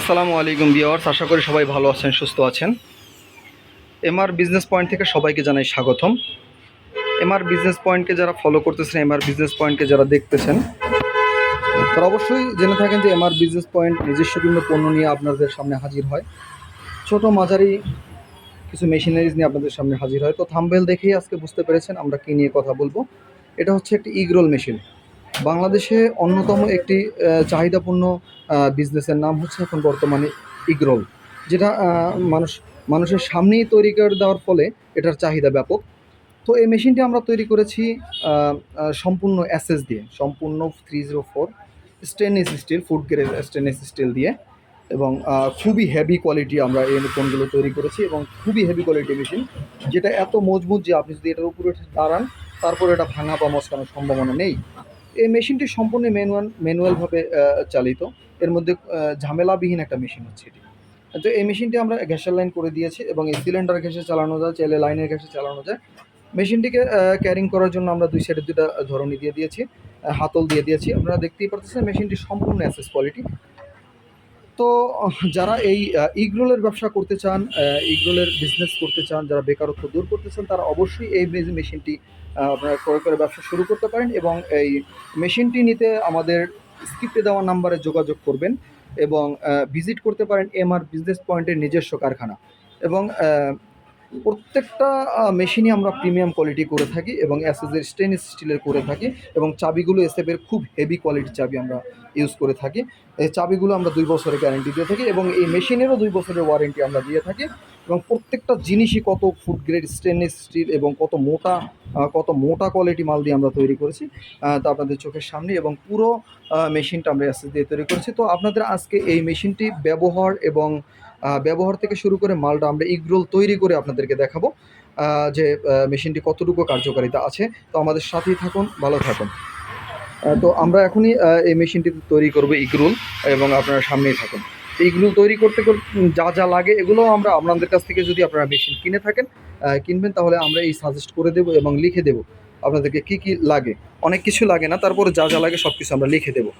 আসসালামু আলাইকুম বিয়ার্স আশা করি সবাই ভালো আছেন, সুস্থ আছেন। এমআর বিজনেস পয়েন্ট থেকে সবাইকে জানাই স্বাগতম। এমআর বিজনেস পয়েন্টকে যারা ফলো করতেছেন, এমআর বিজনেস পয়েন্টকে যারা দেখতেছেন, তারা অবশ্যই জেনে থাকেন যে এমআর বিজনেস পয়েন্ট নিজস্ব বিভিন্ন পণ্য নিয়ে আপনাদের সামনে হাজির হয়। ছোট মাঝারি কিছু মেশিনারিজ নিয়ে আপনাদের সামনে হাজির হয়। তো থাম্বেল দেখেই আজকে বুঝতে পেরেছেন আমরা কী নিয়ে কথা বলব। এটা হচ্ছে একটি ইগরোল মেশিন বাংলাদেশে অন্যতম একটি চাহিদাপূর্ণ বিজনেসের নাম হচ্ছে এখন বর্তমানে ইগরোল যেটা মানুষ, মানুষের সামনেই তৈরি করে দেওয়ার ফলে এটার চাহিদা ব্যাপক। তো এই মেশিনটি আমরা তৈরি করেছি সম্পূর্ণ অ্যাসেস দিয়ে, সম্পূর্ণ three zero four stainless steel food grade stainless steel দিয়ে, এবং খুবই হেভি কোয়ালিটি আমরা এই ফোনগুলো তৈরি করেছি এবং খুবই হেভি কোয়ালিটি মেশিন যেটা এত মজবুত যে আপনি যদি এটার উপরে দাঁড়ান, তারপর এটা ভাঙা বা মস্কানোর সম্ভাবনা নেই। এই মেশিনটি সম্পূর্ণ ম্যানুয়াল ম্যানুয়ালভাবে চালিত। এর মধ্যে ঝামেলাবিহীন একটা মেশিন হচ্ছে এটি। তো এই মেশিনটি আমরা গ্যাসের লাইন করে দিয়েছি এবং এই সিলিন্ডার গ্যাসে চালানো যায়, চাইলে লাইনের গ্যাসে চালানো যায়। মেশিনটিকে ক্যারিং করার জন্য আমরা দুই সাইডে দুটা ধরনী দিয়ে দিয়েছি হাতল দিয়ে দিয়েছি। আপনারা দেখতেই পাচ্ছেন মেশিনটি সম্পূর্ণ অ্যাসেস কোয়ালিটি তো, যারা এই ইগরোলের ব্যবসা করতে চান ইগরোলের বিজনেস করতে চান, যারা বেকারত্ব দূর করতে চান, তারা অবশ্যই এই মেশিনটি আপনারা ক্রয় করে ব্যবসা শুরু করতে পারেন এবং এই মেশিনটি নিতে আমাদের স্ক্রিপ্টে দেওয়া নাম্বারে যোগাযোগ করবেন এবং ভিজিট করতে পারেন এমআর বিজনেস পয়েন্টের নিজস্ব কারখানা। এবং প্রত্যেকটা মেশিনই আমরা প্রিমিয়াম কোয়ালিটি করে থাকি এবং অ্যাসেসের স্টেনলেস স্টিলের করে থাকি এবং চাবিগুলো এসএফের খুব হেভি কোয়ালিটির চাবি আমরা ইউজ করে থাকি। এই চাবিগুলো আমরা দুই বছরের গ্যারেন্টি দিয়ে থাকি এবং এই মেশিনেরও দুই বছরের ওয়ারেন্টি আমরা দিয়ে থাকি এবং প্রত্যেকটা জিনিসই কত ফুড গ্রেড স্টেনলেস স্টিল এবং কত মোটা কত মোটা কোয়ালিটি মাল দিয়ে আমরা তৈরি করেছি তা আপনাদের চোখের সামনে এবং পুরো মেশিনটা আমরা অ্যাসেস দিয়ে তৈরি করেছি। তো আপনাদের আজকে এই মেশিনটি ব্যবহার এবং ব্যবহার থেকে শুরু করে মালটা আমরা ইগরোল তৈরি করে আপনাদেরকে দেখাবো যে মেশিনটি কতটুকু কার্যকারিতা আছে। তো আমাদের সাথেই থাকুন, ভালো থাকুন। তো আমরা এখনই এই মেশিনটি তৈরি করব ইগরোল এবং আপনারা সামনেই থাকুন। তো ইগরোল তৈরি করতে কর- যা যা লাগে এগুলো আমরা আপনাদের কাছ থেকে যদি আপনারা মেশিন কিনে থাকেন কিনবেন, তাহলে আমরা এই সাজেস্ট করে দেবো এবং লিখে দেবো। আপনাদেরকে কি কি লাগে? অনেক কিছু লাগে না, তারপরে যা যা লাগে সব কিছু আমরা লিখে দেবো।